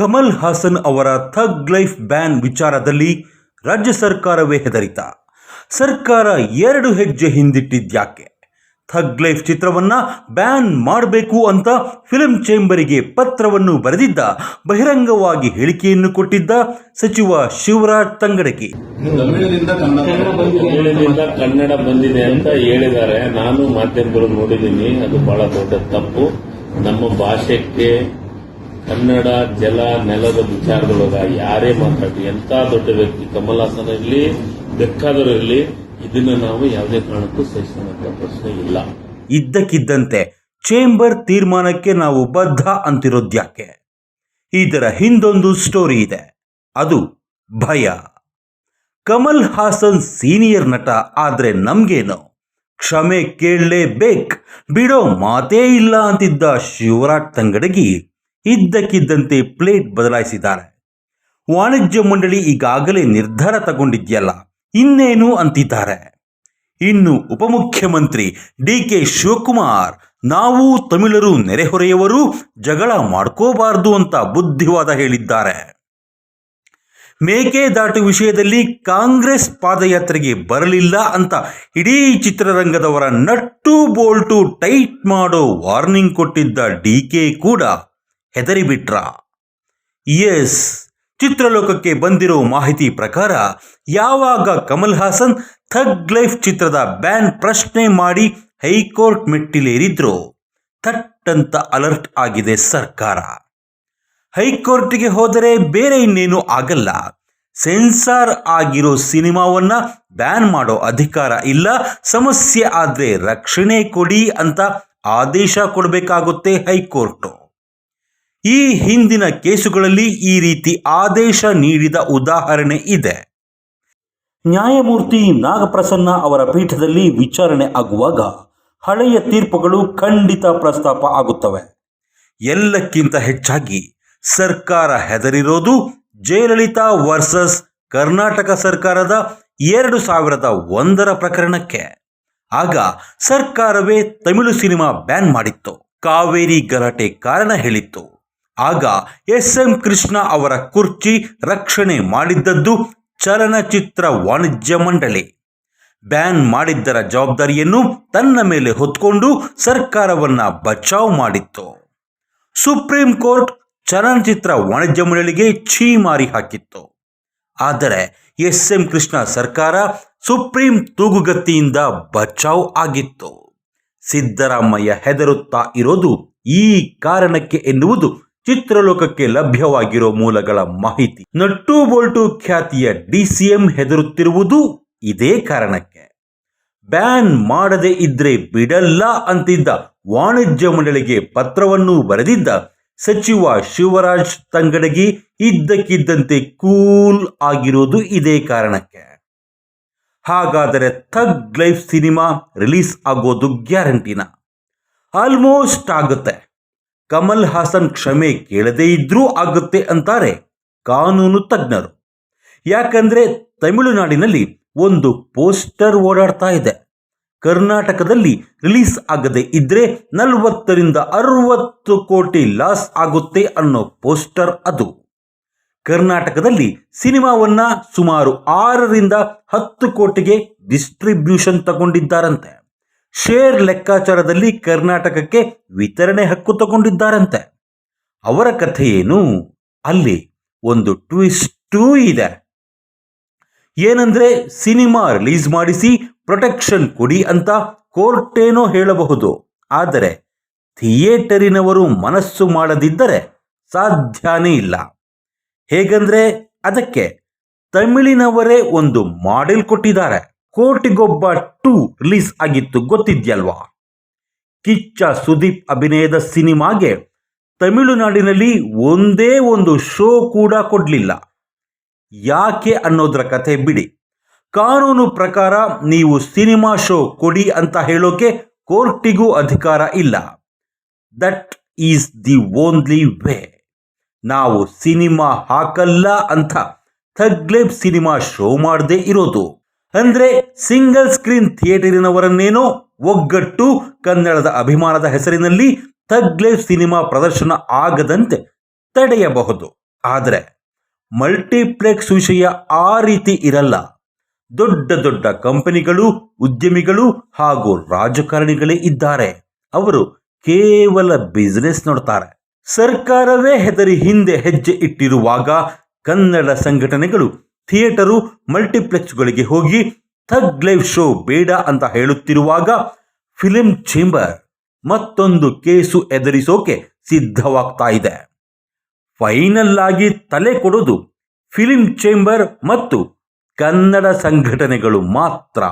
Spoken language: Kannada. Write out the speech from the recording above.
ಕಮಲ್ ಹಾಸನ್ ಅವರ ಥಗ್ ಲೈಫ್ ಬ್ಯಾನ್ ವಿಚಾರದಲ್ಲಿ ರಾಜ್ಯ ಸರ್ಕಾರವೇ ಹೆದರಿತ. ಸರ್ಕಾರ ಎರಡು ಹೆಜ್ಜೆ ಹಿಂದಿಟ್ಟಿದ್ಯಾಕೆ? ಥಗ್ ಲೈಫ್ ಚಿತ್ರವನ್ನ ಬ್ಯಾನ್ ಮಾಡಬೇಕು ಅಂತ ಫಿಲಂ ಚೇಂಬರಿಗೆ ಪತ್ರವನ್ನು ಬರೆದಿದ್ದ ಬಹಿರಂಗವಾಗಿ ಹೇಳಿಕೆಯನ್ನು ಕೊಟ್ಟಿದ್ದ ಸಚಿವ ಶಿವರಾಜ್ ತಂಗಡಗಿ ಕನ್ನಡ ಕನ್ನಡ ಬಂದಿದೆ ಅಂತ ಹೇಳಿದ್ದಾರೆ. ನಾನು ಮಾಧ್ಯಮಗಳು ನೋಡಿದ್ದೀನಿ. ಅದು ಬಹಳ ದೊಡ್ಡ ತಪ್ಪು. ನಮ್ಮ ಭಾಷೆಗೆ ಕನ್ನಡ, ಜಲ, ನೆಲದ ವಿಚಾರದೊಳಗ ಯಾರೇ ಮಾತಾಡಿ ಎಂತ ದೊಡ್ಡ ವ್ಯಕ್ತಿ ಕಮಲ್ ಹಾಸನ್ ಇರಲಿ ಬೇಕಾದರೂ ಇರಲಿ, ಇದನ್ನ ನಾವು ಯಾವುದೇ ಕಾರಣಕ್ಕೂ ಸಹಿಸುವಂತ ಪ್ರಶ್ನೆ ಇಲ್ಲ. ಇದ್ದಕ್ಕಿದ್ದಂತೆ ಚೇಂಬರ್ ತೀರ್ಮಾನಕ್ಕೆ ನಾವು ಬದ್ಧ ಅಂತಿರೋದ್ಯಾಕೆ ಇದರ ಹಿಂದೊಂದು ಸ್ಟೋರಿ ಇದೆ. ಅದು ಭಯ. ಕಮಲ್ ಹಾಸನ್ ಸೀನಿಯರ್ ನಟ ಆದ್ರೆ ನಮ್ಗೇನು? ಕ್ಷಮೆ ಕೇಳಲೇಬೇಕು, ಬಿಡೋ ಮಾತೇ ಇಲ್ಲ ಅಂತಿದ್ದ ಶಿವರಾಜ್ ತಂಗಡಗಿ ಇದ್ದಕ್ಕಿದ್ದಂತೆ ಪ್ಲೇಟ್ ಬದಲಾಯಿಸಿದ್ದಾರೆ. ವಾಣಿಜ್ಯ ಮಂಡಳಿ ಈಗಾಗಲೇ ನಿರ್ಧಾರ ತಗೊಂಡಿದ್ಯಲ್ಲ, ಇನ್ನೇನು ಅಂತಿದ್ದಾರೆ? ಇನ್ನು ಉಪಮುಖ್ಯಮಂತ್ರಿ ಡಿ ಕೆ ಶಿವಕುಮಾರ್, ನಾವು ತಮಿಳರು ನೆರೆಹೊರೆಯವರು, ಜಗಳ ಮಾಡ್ಕೋಬಾರ್ದು ಅಂತ ಬುದ್ಧಿವಾದ ಹೇಳಿದ್ದಾರೆ. ಮೇಕೆದಾಟು ವಿಷಯದಲ್ಲಿ ಕಾಂಗ್ರೆಸ್ ಪಾದಯಾತ್ರೆಗೆ ಬರಲಿಲ್ಲ ಅಂತ ಇಡೀ ಚಿತ್ರರಂಗದವರ ನಟ್ಟು ಬೋಲ್ಟು ಟೈಟ್ ಮಾಡೋ ವಾರ್ನಿಂಗ್ ಕೊಟ್ಟಿದ್ದ ಡಿ ಕೆ ಕೂಡ ಹೆದರಿಬಿಟ್ರ. ಎಸ್ ಚಿತ್ರಲೋಕಕ್ಕೆ ಬಂದಿರೋ ಮಾಹಿತಿ ಪ್ರಕಾರ ಯಾವಾಗ ಕಮಲ್ ಹಾಸನ್ ಥಗ್ ಲೈಫ್ ಚಿತ್ರದ ಬ್ಯಾನ್ ಪ್ರಶ್ನೆ ಮಾಡಿ ಹೈಕೋರ್ಟ್ ಮೆಟ್ಟಿಲೇರಿದ್ರೋ, ಥಟ್ಟಂತ ಅಲರ್ಟ್ ಆಗಿದೆ ಸರ್ಕಾರ. ಹೈಕೋರ್ಟ್ಗೆ ಹೋದರೆ ಬೇರೆ ಇನ್ನೇನು ಆಗಲ್ಲ. ಸೆನ್ಸಾರ್ ಆಗಿರೋ ಸಿನಿಮಾವನ್ನ ಬ್ಯಾನ್ ಮಾಡೋ ಅಧಿಕಾರ ಇಲ್ಲ, ಸಮಸ್ಯೆ ಆದರೆ ರಕ್ಷಣೆ ಕೊಡಿ ಅಂತ ಆದೇಶ ಕೊಡಬೇಕಾಗುತ್ತೆ ಹೈಕೋರ್ಟ್. ಈ ಹಿಂದಿನ ಕೇಸುಗಳಲ್ಲಿ ಈ ರೀತಿ ಆದೇಶ ನೀಡಿದ ಉದಾಹರಣೆ ಇದೆ. ನ್ಯಾಯಮೂರ್ತಿ ನಾಗಪ್ರಸನ್ನ ಅವರ ಪೀಠದಲ್ಲಿ ವಿಚಾರಣೆ ಆಗುವಾಗ ಹಳೆಯ ತೀರ್ಪುಗಳು ಖಂಡಿತ ಪ್ರಸ್ತಾಪ ಆಗುತ್ತವೆ. ಎಲ್ಲಕ್ಕಿಂತ ಹೆಚ್ಚಾಗಿ ಸರ್ಕಾರ ಹೆದರಿರೋದು ಜಯಲಲಿತಾ ವರ್ಸಸ್ ಕರ್ನಾಟಕ ಸರ್ಕಾರದ ಎರಡು ಸಾವಿರದ ಒಂದರ ಪ್ರಕರಣಕ್ಕೆ. ಆಗ ಸರ್ಕಾರವೇ ತಮಿಳು ಸಿನಿಮಾ ಬ್ಯಾನ್ ಮಾಡಿತ್ತು. ಕಾವೇರಿ ಗಲಾಟೆ ಕಾರಣ ಹೇಳಿತ್ತು. ಆಗ ಎಸ್ ಎಂ ಕೃಷ್ಣ ಅವರ ಕುರ್ಚಿ ರಕ್ಷಣೆ ಮಾಡಿದ್ದದ್ದು ಚಲನಚಿತ್ರ ವಾಣಿಜ್ಯ ಮಂಡಳಿ. ಬ್ಯಾನ್ ಮಾಡಿದ್ದರ ಜವಾಬ್ದಾರಿಯನ್ನು ತನ್ನ ಮೇಲೆ ಹೊತ್ಕೊಂಡು ಸರ್ಕಾರವನ್ನ ಬಚಾವ್ ಮಾಡಿತ್ತು. ಸುಪ್ರೀಂ ಕೋರ್ಟ್ ಚಲನಚಿತ್ರ ವಾಣಿಜ್ಯ ಮಂಡಳಿಗೆ ಛೀಮಾರಿ ಹಾಕಿತ್ತು. ಆದರೆ ಎಸ್ ಎಂ ಕೃಷ್ಣ ಸರ್ಕಾರ ಸುಪ್ರೀಂ ತೂಗುಗತ್ತಿಯಿಂದ ಬಚಾವ್ ಆಗಿತ್ತು. ಸಿದ್ದರಾಮಯ್ಯ ಹೆದರುತ್ತಾ ಇರೋದು ಈ ಕಾರಣಕ್ಕೆ ಎನ್ನುವುದು ಚಿತ್ರಲೋಕಕ್ಕೆ ಲಭ್ಯವಾಗಿರೋ ಮೂಲಗಳ ಮಾಹಿತಿ. ನಟ್ಟು ಬೋಲ್ಟು ಖ್ಯಾತಿಯ ಡಿಸಿಎಂ ಹೆದರುತ್ತಿರುವುದು ಇದೇ ಕಾರಣಕ್ಕೆ. ಬ್ಯಾನ್ ಮಾಡದೇ ಇದ್ರೆ ಬಿಡಲ್ಲ ಅಂತಿದ್ದ ವಾಣಿಜ್ಯ ಮಂಡಳಿಗೆ ಪತ್ರವನ್ನು ಬರೆದಿದ್ದ ಸಚಿವ ಶಿವರಾಜ್ ತಂಗಡಗಿ ಇದ್ದಕ್ಕಿದ್ದಂತೆ ಕೂಲ್ ಆಗಿರೋದು ಇದೇ ಕಾರಣಕ್ಕೆ. ಹಾಗಾದರೆ ಥಗ್ ಲೈಫ್ ಸಿನಿಮಾ ರಿಲೀಸ್ ಆಗೋದು ಗ್ಯಾರಂಟಿನ? ಆಲ್ಮೋಸ್ಟ್ ಆಗುತ್ತೆ. ಕಮಲ್ ಹಾಸನ್ ಕ್ಷಮೆ ಕೇಳದೇ ಇದ್ರೂ ಆಗುತ್ತೆ ಅಂತಾರೆ ಕಾನೂನು ತಜ್ಞರು. ಯಾಕಂದ್ರೆ ತಮಿಳುನಾಡಿನಲ್ಲಿ ಒಂದು ಪೋಸ್ಟರ್ ಓಡಾಡ್ತಾ ಇದೆ. ಕರ್ನಾಟಕದಲ್ಲಿ ರಿಲೀಸ್ ಆಗದೆ ಇದ್ರೆ ನಲವತ್ತರಿಂದ ಅರವತ್ತು ಕೋಟಿ ಲಾಸ್ ಆಗುತ್ತೆ ಅನ್ನೋ ಪೋಸ್ಟರ್ ಅದು. ಕರ್ನಾಟಕದಲ್ಲಿ ಸಿನಿಮಾವನ್ನ ಸುಮಾರು ಆರರಿಂದ ಹತ್ತು ಕೋಟಿಗೆ ಡಿಸ್ಟ್ರಿಬ್ಯೂಷನ್ ತಗೊಂಡಿದ್ದಾರಂತೆ. ಶೇರ್ ಲೆಕ್ಕಾಚಾರದಲ್ಲಿ ಕರ್ನಾಟಕಕ್ಕೆ ವಿತರಣೆ ಹಕ್ಕು ತಗೊಂಡಿದ್ದಾರಂತೆ. ಅವರ ಕಥೆ ಏನು? ಅಲ್ಲಿ ಒಂದು ಟ್ವಿಸ್ಟೂ ಇದೆ. ಏನಂದ್ರೆ ಸಿನಿಮಾ ರಿಲೀಸ್ ಮಾಡಿಸಿ ಪ್ರೊಟೆಕ್ಷನ್ ಕೊಡಿ ಅಂತ ಕೋರ್ಟೇನೋ ಹೇಳಬಹುದು. ಆದರೆ ಥಿಯೇಟರಿನವರು ಮನಸ್ಸು ಮಾಡದಿದ್ದರೆ ಸಾಧ್ಯನೇ ಇಲ್ಲ. ಹೇಗಂದ್ರೆ ಅದಕ್ಕೆ ತಮಿಳಿನವರೇ ಒಂದು ಮಾಡೆಲ್ ಕೊಟ್ಟಿದ್ದಾರೆ. ಕೋಟಿಗೊಬ್ಬ ಟೂ ರಿಲೀಸ್ ಆಗಿತ್ತು, ಗೊತ್ತಿದ್ಯಲ್ವಾ? ಕಿಚ್ಚ ಸುದೀಪ್ ಅಭಿನಯದ ಸಿನಿಮಾಗೆ ತಮಿಳುನಾಡಿನಲ್ಲಿ ಒಂದೇ ಒಂದು ಶೋ ಕೂಡ ಕೊಡಲಿಲ್ಲ. ಯಾಕೆ ಅನ್ನೋದರ ಕಥೆ ಬಿಡಿ. ಕಾನೂನು ಪ್ರಕಾರ ನೀವು ಸಿನಿಮಾ ಶೋ ಕೊಡಿ ಅಂತ ಹೇಳೋಕೆ ಕೋರ್ಟಿಗೂ ಅಧಿಕಾರ ಇಲ್ಲ. That is the only way ನಾವು ಸಿನಿಮಾ ಹಾಕಲ್ಲ ಅಂತ ಥಗ್ಲೇಬ್ ಸಿನಿಮಾ ಶೋ ಮಾಡದೇ ಇರೋದು. ಅಂದ್ರೆ ಸಿಂಗಲ್ ಸ್ಕ್ರೀನ್ ಥಿಯೇಟರಿನವರನ್ನೇನೋ ಒಗ್ಗಟ್ಟು ಕನ್ನಡದ ಅಭಿಮಾನದ ಹೆಸರಿನಲ್ಲಿ ತಗ್ಲೇ ಸಿನಿಮಾ ಪ್ರದರ್ಶನ ಆಗದಂತೆ ತಡೆಯಬಹುದು. ಆದರೆ ಮಲ್ಟಿಪ್ಲೆಕ್ಸ್ ವಿಷಯ ಆ ರೀತಿ ಇರಲ್ಲ. ದೊಡ್ಡ ದೊಡ್ಡ ಕಂಪನಿಗಳು, ಉದ್ಯಮಿಗಳು ಹಾಗೂ ರಾಜಕಾರಣಿಗಳೇ ಇದ್ದಾರೆ. ಅವರು ಕೇವಲ ಬಿಸ್ನೆಸ್ ನೋಡ್ತಾರೆ. ಸರ್ಕಾರವೇ ಹೆದರಿ ಹಿಂದೆ ಹೆಜ್ಜೆ ಇಟ್ಟಿರುವಾಗ ಕನ್ನಡ ಸಂಘಟನೆಗಳು ಥಿಯೇಟರು ಮಲ್ಟಿಪ್ಲೆಕ್ಸ್ಗಳಿಗೆ ಹೋಗಿ ಥಗ್ ಲೈವ್ ಶೋ ಬೇಡ ಅಂತ ಹೇಳುತ್ತಿರುವಾಗ ಫಿಲಿಂ ಚೇಂಬರ್ ಮತ್ತೊಂದು ಕೇಸು ಎದುರಿಸೋಕೆ ಸಿದ್ಧವಾಗ್ತಾ ಇದೆ. ಫೈನಲ್ ಆಗಿ ತಲೆ ಕೊಡೋದು ಫಿಲಿಂ ಚೇಂಬರ್ ಮತ್ತು ಕನ್ನಡ ಸಂಘಟನೆಗಳು ಮಾತ್ರ.